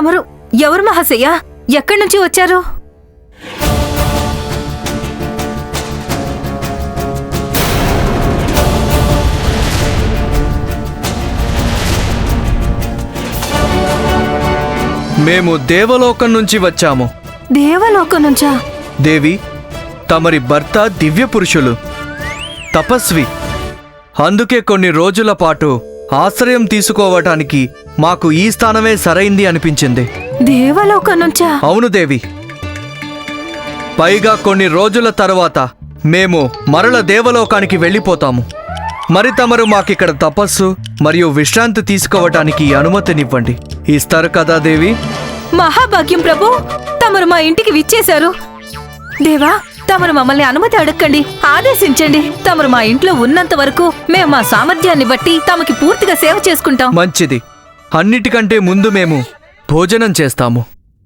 తమరు ఎవరు మహాశయ్య? ఎక్కడి నుంచి వచ్చారు? మేము దేవలోకం నుంచి వచ్చాము. దేవలోకం నుంచా? దేవి తమరి భర్త దివ్య పురుషులు తపస్వి. అందుకే కొన్ని రోజుల పాటు ఆశ్రయం తీసుకోవటానికి మాకు ఈ స్థానమే సరైంది అనిపించింది. దేవలోకం నుంచా అవును దేవి. పైగా కొన్ని రోజుల తరువాత మేము మరల దేవలోకానికి వెళ్ళిపోతాము. మరి తమరు మాకిక్కడ తపస్సు మరియు విశ్రాంతి తీసుకోవటానికి అనుమతినివ్వండి. ఇస్తారు కదా దేవి? మహాభాగ్యం ప్రభు తమరు మా ఇంటికి విచ్చేశారు. దేవా తమరు మమ్మల్ని అనుమతి అడగండి ఆదేశించండి. తమరు మా ఇంట్లో ఉన్నంత వరకు మేము మా సామర్థ్యాన్ని బట్టి తమకి పూర్తిగా సేవ చేసుకుంటాం. మంచిది. అన్నిటికంటే ముందు మేము భోజనం చేస్తాము.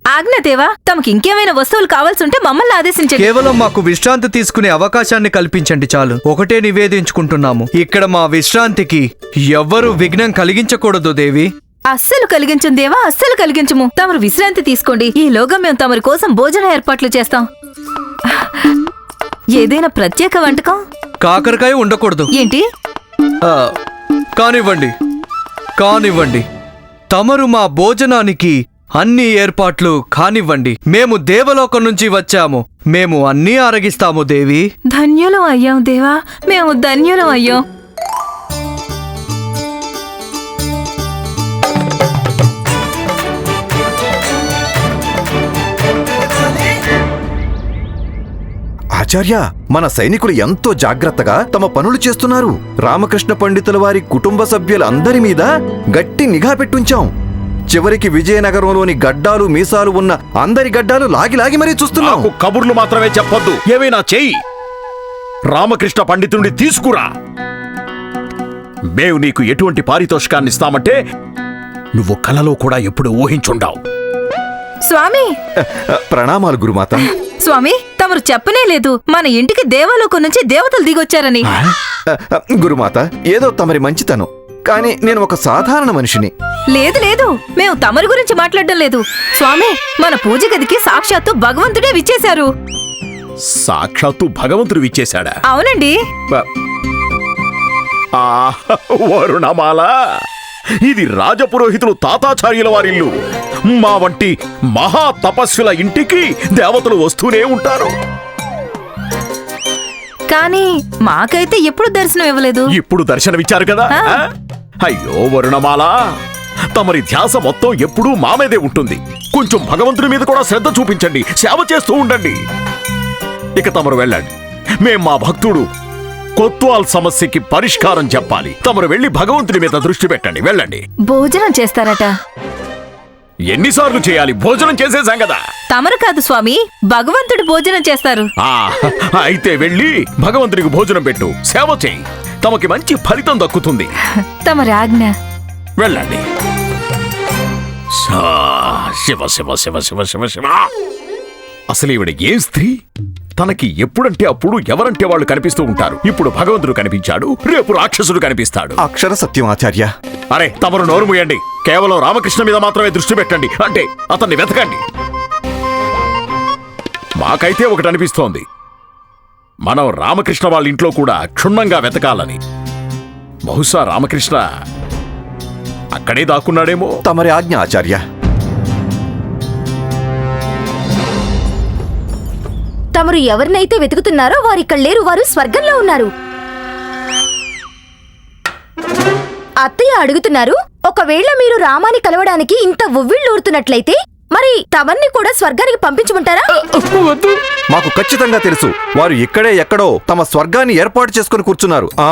ఆజ్ఞ దేవా తమకి ఇంకేమైనా వస్తువులు కావాల్సుంటే మమ్మల్ని ఆదేశించండి. కేవలం మాకు విశ్రాంతి తీసుకునే అవకాశాన్ని కల్పించండి చాలు. ఒకటే నివేదించుకుంటున్నాము. ఇక్కడ మా విశ్రాంతికి ఎవ్వరూ విఘ్నం కలిగించకూడదు దేవి. అస్సలు కలిగించం దేవా అస్సలు కలిగించము. తమరు విశ్రాంతి తీసుకోండి. ఈలోగా మేము తమరి కోసం భోజన ఏర్పాట్లు చేస్తాం. ఏదైనా ప్రత్యేక వంటకం? కాకరకాయ ఉండకూడదు. ఏంటి? ఆ, కానివ్వండి. కానివ్వండి. తమరు మా భోజనానికి అన్ని ఏర్పాట్లు కానివ్వండి. మేము దేవలోకం నుంచి వచ్చాము. మేము అన్నీ ఆరగిస్తాము దేవి. ధన్యులం అయ్యాం దేవా. మేము ధన్యులం అయ్యాం. ఆచార్య మన సైనికులు ఎంతో జాగ్రత్తగా తమ పనులు చేస్తున్నారు. రామకృష్ణ పండితుల వారి కుటుంబ సభ్యులందరి మీద గట్టి నిఘా పెట్టుంచాం. చివరికి విజయనగరంలోని గడ్డాలు మీసాలు ఉన్న అందరి గడ్డాలు లాగి లాగి మరీ చూస్తున్నాం. నాకు కబుర్లు మాత్రమే చెప్పొద్దు. ఏమైనా చెయ్యి. రామకృష్ణ పండితుడిని తీసుకురా. మేము నీకు ఎటువంటి పారితోషికాన్ని ఇస్తామంటే నువ్వు కలలో కూడా ఎప్పుడు ఊహించుండావు. స్వామి! ప్రణామాలు గురుమాత. స్వామి తమరు చెప్పనే లేదు. మన ఇంటికి దేవలోకం నుంచి దేవతలు దిగొచ్చారని. గురుమాత ఏదో తమరి మంచితనం. కానీ నేను ఒక సాధారణ మనిషిని. లేదు లేదు. మేము తమరి గురించి మాట్లాడడం లేదు. స్వామి మన పూజ గదికి సాక్షాత్తు భగవంతుడే విచ్చేశారు. సాక్షాత్తు భగవంతుడు ఇచ్చేశాడా అవునండి. ఆ, వరుణమాల! ఇది రాజపురోహితులు తాతాచార్యుల వారిల్లు. మా వంటి మహా తపస్సుల ఇంటికి దేవతలు వస్తూనే ఉంటారు. కానీ మాకైతే ఎప్పుడు దర్శనం ఇవ్వలేదు. ఇప్పుడు దర్శనమిచ్చారు కదా? అయ్యో వరుణమాల. తమరి ధ్యాస మొత్తం ఎప్పుడూ మా మీదే ఉంటుంది. కొంచెం భగవంతుని మీద కూడా శ్రద్ధ చూపించండి. సేవ చేస్తూ ఉండండి. ఇక తమరు వెళ్ళండి. మేం మా భక్తుడు కొత్వాల్ సమస్యకి పరిష్కారం చెప్పాలి. తమరు వెళ్ళి భగవంతుని మీద దృష్టి పెట్టండి. వెళ్ళండి. భోజనం చేస్తారట. ఎన్నిసార్లు చేయాలి? భోజనం చేసేసాం కదా తమరు కాదు స్వామి భగవంతుడు భోజనం చేస్తారు. ఆ అయితే వెళ్ళి భగవంతునికి భోజనం పెట్టు. సేవ చేయి. తమకి మంచి ఫలితం దక్కుతుంది. తమరి ఆజ్ఞ. వెళ్ళండి. శా, శివ శివ శివ శివ శివ శివ. అసలు ఈవిడ ఏం స్త్రీ? తనకి ఎప్పుడంటే అప్పుడు ఎవరంటే వాళ్ళు కనిపిస్తూ ఉంటారు. ఇప్పుడు భగవంతుడు కనిపించాడు రేపు రాక్షసుడు కనిపిస్తాడు. అక్షర సత్యం ఆచార్య. అరే తమరు నోరు మూయండి. కేవలం రామకృష్ణ మీద మాత్రమే దృష్టి పెట్టండి. అంటే అతన్ని వెతకండి. మాకైతే ఒకటి అనిపిస్తోంది. మనం రామకృష్ణ వాళ్ళ ఇంట్లో కూడా క్షుణ్ణంగా వెతకాలని. బహుశా రామకృష్ణ అక్కడే దాక్కున్నాడేమో. తమరి ఆజ్ఞ ఆచార్య. తమరు ఎవరినైతే వెతుకుతున్నారో వారిక్కడ లేరు వారు స్వర్గంలో ఉన్నారు. అత్తయ్య అడుగుతున్నారు ఒకవేళ మీరు రామాని కలవడానికి ఇంత ఉవ్విళ్ళూరుతున్నట్లయితే మరి తమన్ని కూడా స్వర్గానికి పంపించుకుంటారా మాకు ఖచ్చితంగా తెలుసు వారు ఇక్కడే ఎక్కడో తమ స్వర్గాన్ని ఏర్పాటు చేసుకుని కూర్చున్నారు. ఆ.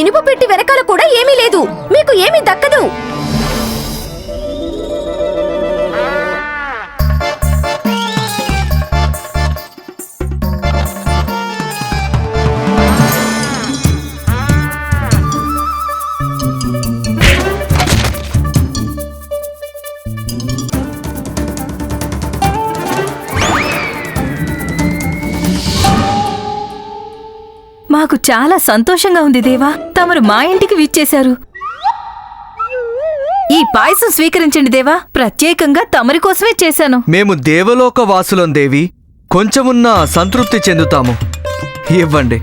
ఇనుప పెట్టి వెనకాల కూడా ఏమీ లేదు. మీకు ఏమీ దక్కదు. చాలా సంతోషంగా ఉంది దేవా. తమరు మా ఇంటికి విచ్చేశారు. ఈ పాయసం స్వీకరించండి దేవా. ప్రత్యేకంగా తమరి కోసమే చేశాను. మేము దేవలోక వాసులం దేవి. కొంచెమున్నా సంతృప్తి చెందుతాము. ఇవ్వండి.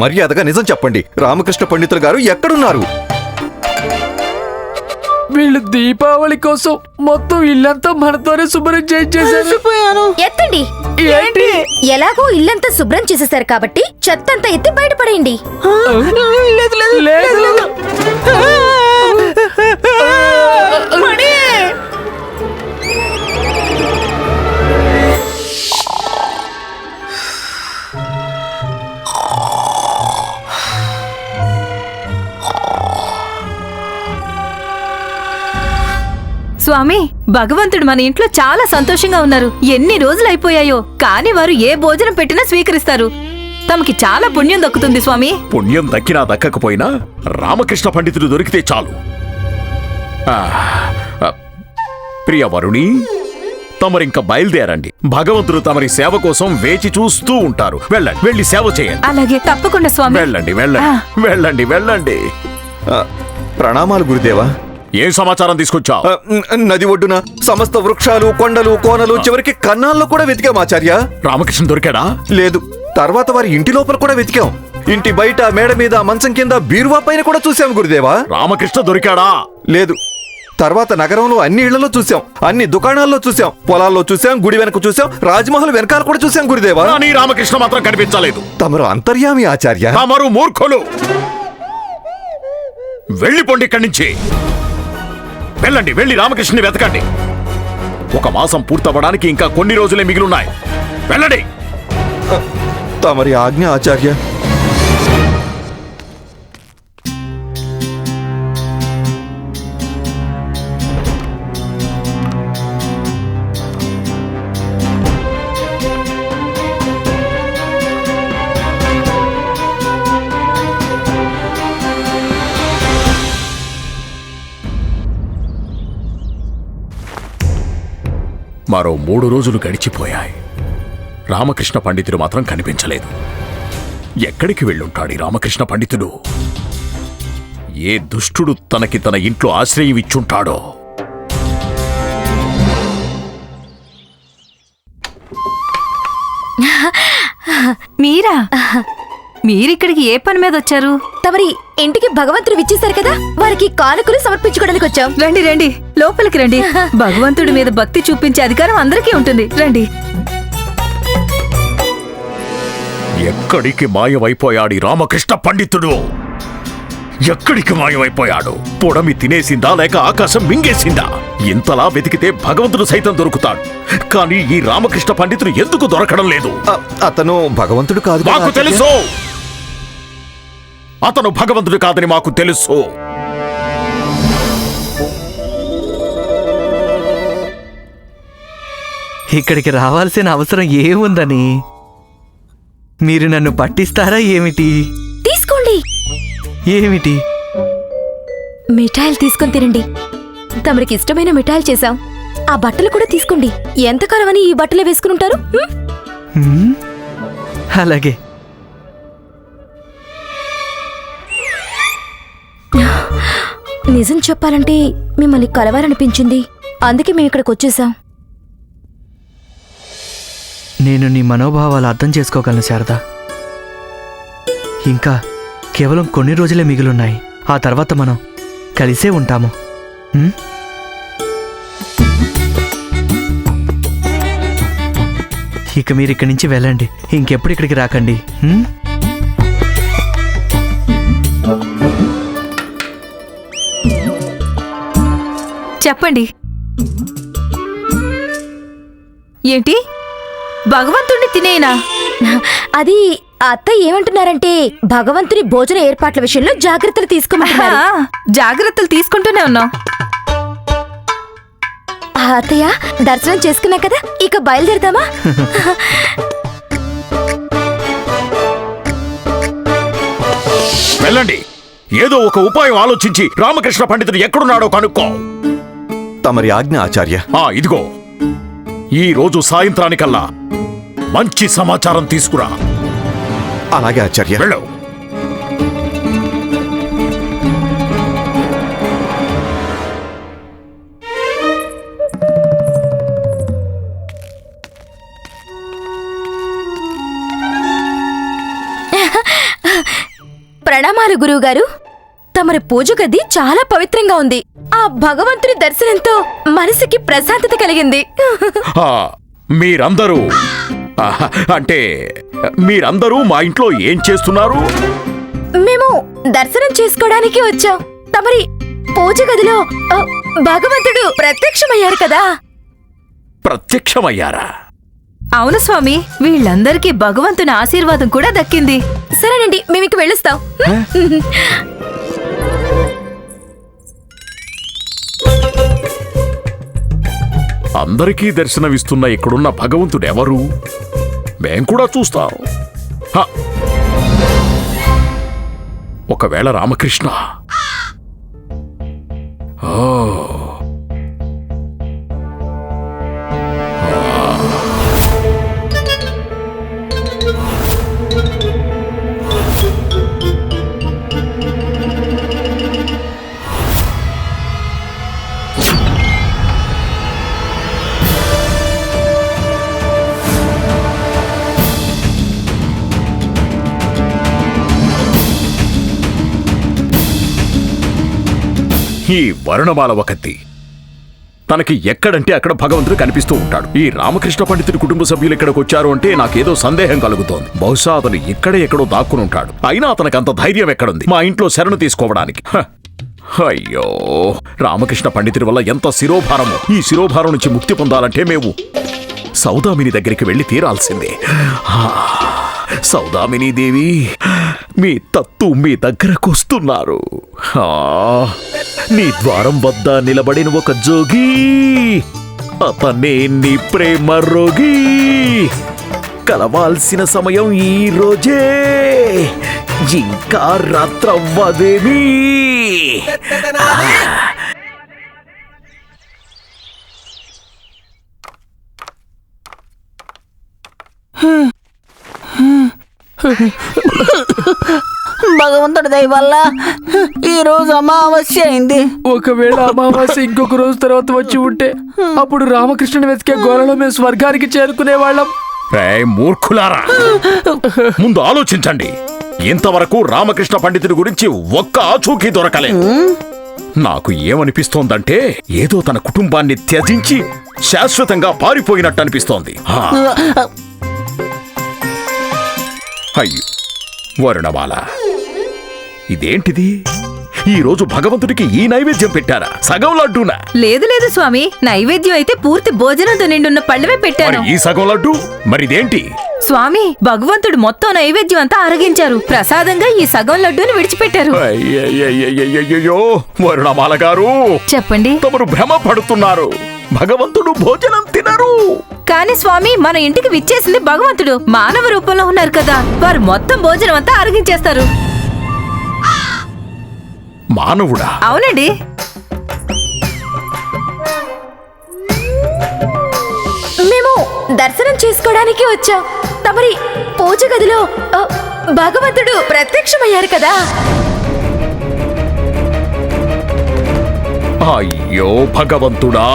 మర్యాదగా నిజం చెప్పండి. రామకృష్ణ పండితులు గారు ఎక్కడున్నారు? వీళ్ళు దీపావళి కోసం మొత్తం ఇల్లంతా మనతోనే శుభ్రం చేయించేశారు ఎత్తండి. ఏంటి? ఎలాగో ఇల్లంతా శుభ్రం చేసేశారు కాబట్టి చెత్తంతా ఎత్తి బయటపడేయండి. లేదు స్వామి భగవంతుడు మన ఇంట్లో చాలా సంతోషంగా ఉన్నారు. ఎన్ని రోజులు అయిపోయాయో కానీ వారు ఏ భోజనం పెట్టినా స్వీకరిస్తారు. తమకి చాలా పుణ్యం దక్కుతుంది స్వామి. పుణ్యం దక్కినా దక్కకపోయినా రామకృష్ణ పండితుడు దొరికితే చాలు. ఆ, ఆ, ప్రియ వరుణి తమరింక బయలుదేరండి. భగవంతుడు తమరి సేవ కోసం వేచి చూస్తూ ఉంటారు. వెళ్ళండి వెళ్ళి సేవ చేయండి. అలాగే తప్పకుండా స్వామి. వెళ్ళండి వెళ్ళండి. వెళ్ళండి వెళ్ళండి. ప్రణామాలు గురుదేవా. ఏం సమాచారం న- నది ఒడ్డున సమస్త వృక్షాలు కొండలు కోనలు చివరికి కన్నాల్లో కూడా వెతికాం ఆచార్య. రామకృష్ణ దొరికాడా? లేదు తర్వాత వారి ఇంటి లోపల కూడా వెతికాం. ఇంటి బయట మేడ మీద మంచం కింద బీరువా పైన కూడా చూసాం గురుదేవా. రామకృష్ణ దొరికాడా? లేదు తర్వాత నగరంలో అన్ని ఇళ్ళలో చూసాం అన్ని దుకాణాల్లో చూసాం పొలాల్లో చూసాం గుడి వెనక చూసాం రాజ్మహల్ వెనకాల కూడా చూసాం గురుదేవా. కానీ రామకృష్ణ మాత్రం కనిపించలేదు. తమరు అంతర్యామి ఆచార్య. తమరు మూర్ఖులు. వెళ్ళిపోండి ఇక్కడి నుంచి. వెళ్ళండి వెళ్ళి రామకృష్ణని వెతకండి. ఒక మాసం పూర్తవ్వడానికి ఇంకా కొన్ని రోజులే మిగిలిన్నాయి వెళ్ళండి. తమరి ఆజ్ఞ ఆచార్య మూడు రోజులు గడిచిపోయాయి. రామకృష్ణ పండితుడు మాత్రం కనిపించలేదు. ఎక్కడికి వెళ్ళుంటాడు ఈ రామకృష్ణ పండితుడు? ఏ దుష్టుడు తనకి తన ఇంట్లో ఆశ్రయం ఇచ్చుంటాడో? మీరా? మీరిక్కడికి ఏ పని మీద వచ్చారు? తమరి ఇంటికి భగవంతుడు విచ్చేశారు కదా? వారికి కానుకలు సమర్పించుకోవడానికి వచ్చాం రండి రండి. లోపలికి రండి. భగవంతుడి మీద భక్తి చూపించే అధికారం అందరికీ ఉంటుంది. రండి. ఎక్కడికి మాయమైపోయాడు రామకృష్ణ పండితుడు? ఎక్కడికి మాయమైపోయాడు? పొడమి తినేసిందా లేక ఆకాశం మింగేసిందా? ఇంతలా వెతికితే భగవంతుడు సైతం దొరుకుతాడు. కానీ ఈ రామకృష్ణ పండితుడు ఎందుకు దొరకడం లేదు? అతను భగవంతుడు కాదు మాకు? తెలుసు. అతను భగవంతుడు కాదని మాకు తెలుసు. ఇక్కడికి రావాల్సిన అవసరం ఏముందని? మీరు నన్ను పట్టిస్తారా ఏమిటి? తీసుకోండి. ఏమిటి? మిఠాయిలు తీసుకొని తినండి. తమరికి ఇష్టమైన మిఠాయిలు చేశాం. ఆ బట్టలు కూడా తీసుకోండి. ఎంతకాలం అని ఈ బట్టలే వేసుకుని ఉంటారు? అలాగే. నిజం చెప్పాలంటే మిమ్మల్ని కలవాలనిపించింది. అందుకే మేము ఇక్కడికి వచ్చేసాం. నేను నీ మనోభావాలు అర్థం చేసుకోగలను శారదా. ఇంకా కేవలం కొన్ని రోజులే మిగిలున్నాయి. ఆ తర్వాత మనం కలిసే ఉంటాము. ఇక మీరు ఇక్కడి నుంచి వెళ్ళండి. ఇంకెప్పుడు ఇక్కడికి రాకండి. చెప్పండి. ఏంటి? భగవంతుణ్ణి తినేనా? అది ఆ అత్త ఏమంటున్నారంటే భగవంతుని భోజన ఏర్పాట్ల విషయంలో జాగ్రత్తలు తీసుకోమంటున్నారు. జాగ్రత్తలు తీసుకుంటూనే ఉన్నాం ఆ అత్తయ్య దర్శనం చేసుకున్నాం కదా ఇక బయలుదేరదామా? వెళ్ళండి. ఏదో ఒక ఉపాయం ఆలోచించి రామకృష్ణ పండితుడు ఎక్కడున్నాడో కనుక్కో. తమరి ఆజ్ఞ ఆచార్య. ఆ ఇదిగో. ఈ రోజు సాయంత్రానికల్లా మంచి సమాచారం తీసుకురా. అలాగే ఆచార్య. వెళ్ళు. ప్రణామాలు గురువుగారు. తమరి పూజ గది చాలా పవిత్రంగా ఉంది. ఆ భగవంతుని దర్శనంతో మనసుకి ప్రశాంతత కలిగింది. ఆ, మీరందరూ. ఆ, అంటే మీరందరూ మా ఇంట్లో ఏం చేస్తున్నారు? మేము దర్శనం చేసుకోవడానికి వచ్చాం. తమరి పూజ గదిలో ఆ, భగవంతుడు ప్రత్యక్షమయ్యారు కదా. ప్రత్యక్షమయ్యారా? అవును స్వామి వీళ్ళందరికీ భగవంతుని ఆశీర్వాదం కూడా దక్కింది. సరేనండి మేము ఇక వెళ్ళొస్తాం అందరికీ దర్శనమిస్తున్న ఇక్కడున్న భగవంతుడు ఎవరు మేం కూడా చూస్తాం హ. ఒకవేళ రామకృష్ణ ఓ. ఈ వరుణమాల ఒకతి తనకి ఎక్కడంటే అక్కడ భగవంతుడు కనిపిస్తూ ఉంటాడు. ఈ రామకృష్ణ పండితుడి కుటుంబ సభ్యులు ఇక్కడికి వచ్చారు అంటే నాకేదో సందేహం కలుగుతోంది. బహుశా అతను ఇక్కడే ఎక్కడో దాక్కుని ఉంటాడు. అయినా అతనికి అంత ధైర్యం ఎక్కడుంది? మా ఇంట్లో శరణు తీసుకోవడానికి. అయ్యో! రామకృష్ణ పండితుడి వల్ల ఎంత శిరోభారము. ఈ శిరోభారం నుంచి ముక్తి పొందాలంటే మేము సౌదామిని దగ్గరికి వెళ్ళి తీరాల్సిందే. సౌదామిని దేవి మీ తత్తు మీ దగ్గరకు వస్తున్నారు. నీ ద్వారం వద్ద నిలబడిన ఒక జోగి అతనే నీ ప్రేమ రోగి. కలవాల్సిన సమయం ఈ రోజే ఇంకా రాత్రవ్వదేమీ. భగవంతుడి దయ వల్ల ఈ రోజు అమావాస్య అయింది. ఒకవేళ అమావాస్య ఇంకొక రోజు తర్వాత వచ్చి ఉంటే అప్పుడు రామకృష్ణుని వెతికే గోరలో మేము స్వర్గానికి చేరుకునే వాళ్ళం రే మూర్ఖులారా. ముందు ఆలోచించండి. ఇంతవరకు రామకృష్ణ పండితుడి గురించి ఒక్క ఆచూకీ దొరకలేదు. నాకు ఏమనిపిస్తోందంటే ఏదో తన కుటుంబాన్ని త్యజించి శాశ్వతంగా పారిపోయినట్టు అనిపిస్తోంది. అయ్యో వరుణమాల ఇదేంటిది? ఈ రోజు భగవంతుడికి ఈ నైవేద్యం పెట్టారా? సగం లడ్డూనా? లేదు లేదు స్వామి. నైవేద్యం అయితే పూర్తి భోజనంతో నిండున్న పళ్ళవే మరి పెట్టాను ఈ సగం లడ్డు? మరిదేంటి? స్వామి భగవంతుడు మొత్తం నైవేద్యం అంతా అరగించారు ప్రసాదంగా ఈ సగం లడ్డూని విడిచిపెట్టారు. అయ్యయ్యయ్యయ్యయ్యో వరుణమాల గారు చెప్పండి. తమరు భ్రమ పడుతున్నారు. భగవంతుడు భోజనం తినరు. కానీ స్వామి మన ఇంటికి విచ్చేసింది భగవంతుడు. మానవ రూపంలో ఉన్నారు కదా. వారు మొత్తం భోజనం అంతా అరగించేస్తారు మానవుడా? అవునండి. మేము దర్శనం చేసుకోవడానికి వచ్చాం. తమరి పూజ గదిలో ఆ, భగవంతుడు ప్రత్యక్షమయ్యారు కదా. అయ్యో భగవంతుడా!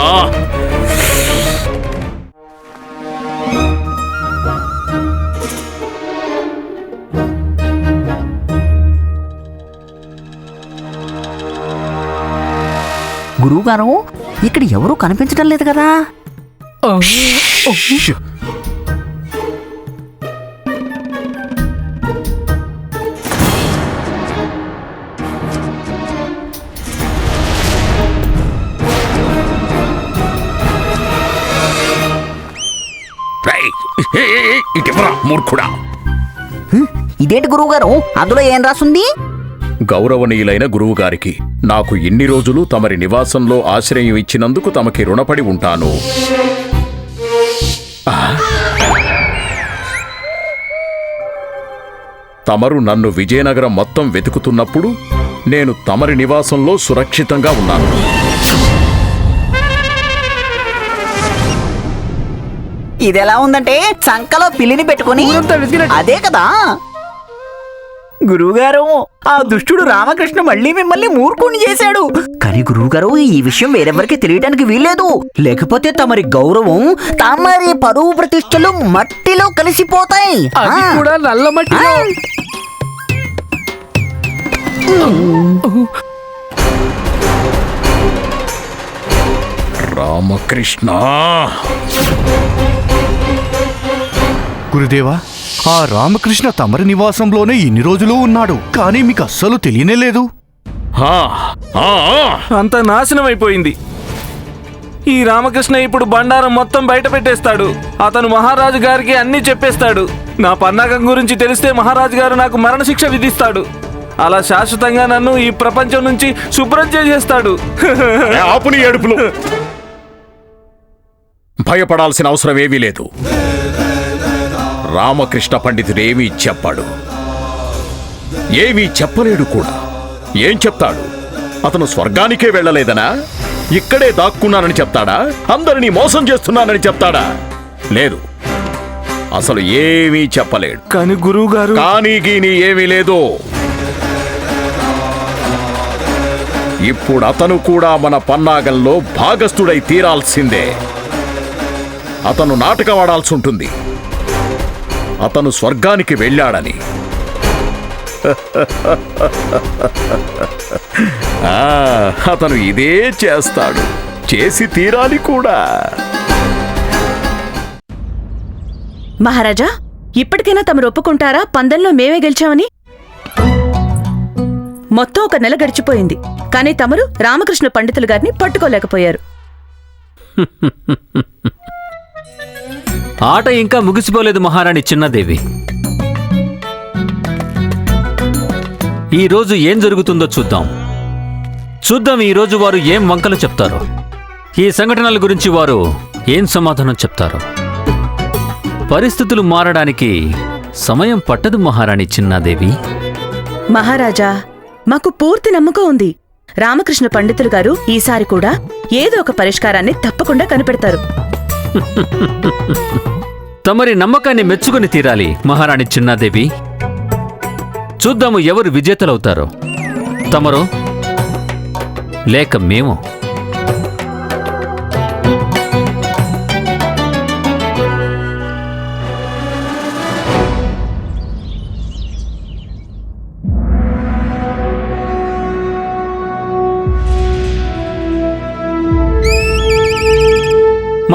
గురువుగారు ఇక్కడ ఎవరూ కనిపించడం లేదు కదా? ఇటివ్వరా, మూర్ఖుడా? ఇదేంటి గురువుగారు? అందులో ఏం రాసుంది? గౌరవనీయులైన గురువుగారికి నాకు ఇన్ని రోజులు తమరి నివాసంలో ఆశ్రయం ఇచ్చినందుకు తమకి రుణపడి ఉంటాను. తమరు నన్ను విజయనగరం మొత్తం వెతుకుతున్నప్పుడు నేను తమరి నివాసంలో సురక్షితంగా ఉన్నాను ఇది ఎలా ఉందంటే చంకలో పిల్లిని పెట్టుకుని. అదే కదా గురువుగారు ఆ దుష్టుడు రామకృష్ణ మళ్ళీ మిమ్మల్ని మూర్ఖుని చేశాడు. కానీ గురువుగారు ఈ విషయం వేరెవరికి తెలియడానికి వీల్లేదు. లేకపోతే తమరి గౌరవం తమరి పరువు ప్రతిష్టలు మట్టిలో కలిసిపోతాయి. అది. కూడా నల్ల మట్టిలో. రామకృష్ణ. గురుదేవా ఆ రామకృష్ణ తమరి నివాసంలోనే ఇన్ని రోజులు ఉన్నాడు కానీ మీకు అస్సలు తెలియనే లేదు. అంత నాశనం అయిపోయింది. ఈ రామకృష్ణ ఇప్పుడు బండారం మొత్తం బయట పెట్టేస్తాడు. అతను మహారాజు గారికి అన్నీ చెప్పేస్తాడు. నా పన్నాగం గురించి తెలిస్తే మహారాజు గారు నాకు మరణశిక్ష విధిస్తాడు. అలా శాశ్వతంగా నన్ను ఈ ప్రపంచం నుంచి శుభ్రం చేసేస్తాడు. ఏ ఆపుని ఏడుపులు. భయపడాల్సిన అవసరం ఏమీ లేదు. రామకృష్ణ పండితుడేమీ చెప్పాడు? ఏమీ చెప్పలేడు కూడా. ఏం చెప్తాడు? అతను స్వర్గానికే వెళ్ళలేదనా? ఇక్కడే దాక్కున్నానని చెప్తాడా? అందరినీ మోసం చేస్తున్నానని చెప్తాడా? లేదు. అసలు ఏమీ చెప్పలేడు. కానీ గురువు గారు కానీ గీని ఏమీ లేదు. ఇప్పుడు అతను కూడా మన పన్నాగంలో భాగస్థుడై తీరాల్సిందే. అతను నాటకం ఆడాల్సి ఉంటుంది. అతను స్వర్గానికి వెళ్ళాడని. అతను ఇదే చేస్తాడు. చేసి తీరాలి కూడా. మహారాజా ఇప్పటికైనా తమరు ఒప్పుకుంటారా? పందెంలో మేమే గెలిచామని? మొత్తం ఒక నెల గడిచిపోయింది. కానీ తమరు రామకృష్ణ పండితులు గారిని పట్టుకోలేకపోయారు. ఆట ఇంకా ముగిసిపోలేదు మహారాణి చిన్నదేవి. ఈ రోజు ఏం జరుగుతుందో చూద్దాం. చూద్దాం ఈ రోజు వారు ఏం వంకలు చెప్తారో. ఈ సంఘటనల గురించి వారు ఏం సమాధానం చెప్తారు. పరిస్థితులు మారడానికి సమయం పట్టదు మహారాణి చిన్నాదేవి. మహారాజా మాకు పూర్తి నమ్మకం ఉంది. రామకృష్ణ పండితులు గారు ఈసారి కూడా ఏదో ఒక పరిష్కారాన్ని తప్పకుండా కనిపెడతారు. తమరి నమ్మకాన్ని మెచ్చుకొని తీరాలి మహారాణి చిన్నాదేవి. చూద్దాము ఎవరు విజేతలవుతారో. తమరు లేక మేము.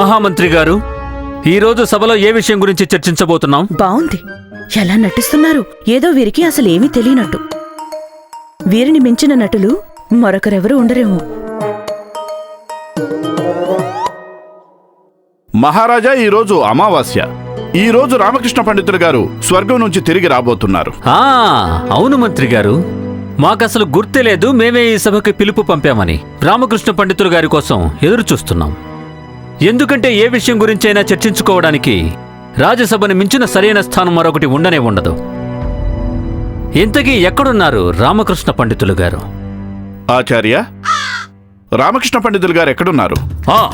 మహామంత్రి గారు ఈరోజు సభలో ఏ విషయం గురించి చర్చించబోతున్నాం? బావుంది. ఎలా నటిస్తున్నారు? ఏదో వీరికి అసలు ఏమీ తెలియనట్టు. వీరిని మించిన నటులు మరొకరెవరూ ఉండరేమో. మహారాజా ఈరోజు అమావాస్య. ఈ రోజు రామకృష్ణ పండితులు గారు స్వర్గం నుంచి తిరిగి రాబోతున్నారు. ఆ అవును మంత్రి గారు. మాకసలు గుర్తే లేదు మేమే ఈ సభకి పిలుపు పంపామని. రామకృష్ణ పండితులు గారి కోసం ఎదురు చూస్తున్నాం ఎందుకంటే ఏ విషయం గురించైనా చర్చించుకోవడానికి రాజ్యసభని మించిన సరైన స్థానం మరొకటి ఉండనే ఉండదు. ఇంతకీ ఎక్కడున్నారు రామకృష్ణ పండితులు గారు? ఆచార్య రామకృష్ణ పండితులు గారు ఎక్కడున్నారు? ఆ,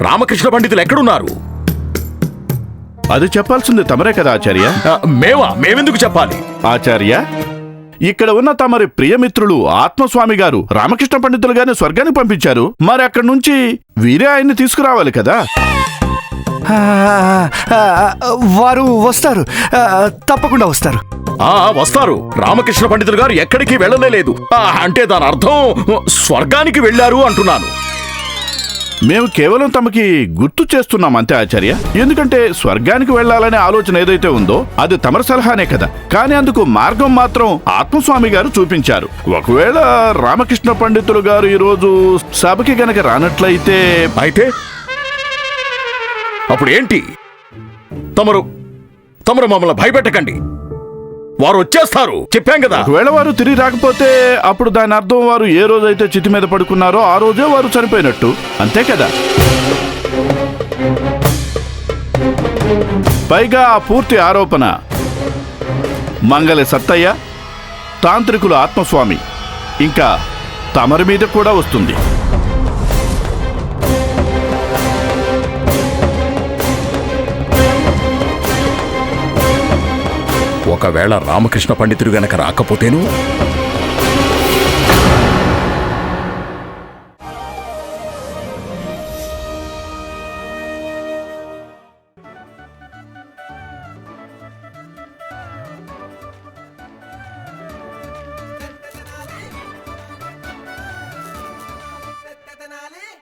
రామకృష్ణ పండితులు ఎక్కడున్నారు? అది చెప్పాల్సింది తమరే కదా ఆచార్య? ఆ, మేమా? మేమెందుకు చెప్పాలి? ఆచార్య ఇక్కడ ఉన్న తమరి ప్రియమిత్రులు ఆత్మస్వామి గారు రామకృష్ణ పండితులు గారిని స్వర్గానికి పంపించారు. మరి అక్కడి నుంచి వీరే ఆయన్ని తీసుకురావాలి కదా? వారు వస్తారు. తప్పకుండా వస్తారు. ఆ వస్తారు. రామకృష్ణ పండితులు గారు ఎక్కడికి వెళ్ళనే లేదు. ఆ, అంటే దాని అర్థం స్వర్గానికి వెళ్ళారు అంటున్నాను. మేము కేవలం తమకి గుర్తు చేస్తున్నాం అంతే ఆచార్య. ఎందుకంటే స్వర్గానికి వెళ్ళాలనే ఆలోచన ఏదైతే ఉందో అది తమరి సలహానే కదా. కానీ అందుకు మార్గం మాత్రం ఆత్మస్వామి గారు చూపించారు. ఒకవేళ రామకృష్ణ పండితులు గారు ఈరోజు సభకి గనక రానట్లయితే అయితే? అప్పుడు ఏంటి? తమరు తమరు మమ్మల్ని భయపెట్టకండి. వారు వచ్చేస్తారు. చెప్పాం కదా. ఒకవేళ వారు తిరిగి రాకపోతే అప్పుడు దాని అర్థం వారు ఏ రోజైతే చితి మీద పడుకున్నారో ఆ రోజే వారు చనిపోయినట్టు. అంతే కదా? పైగా ఆ పూర్తి ఆరోపణ. మంగళ సత్తయ్య తాంత్రికుల ఆత్మస్వామి. ఇంకా తమరి మీద కూడా వస్తుంది. ఒకవేళ రామకృష్ణ పండితుడు గనక రాకపోతేను?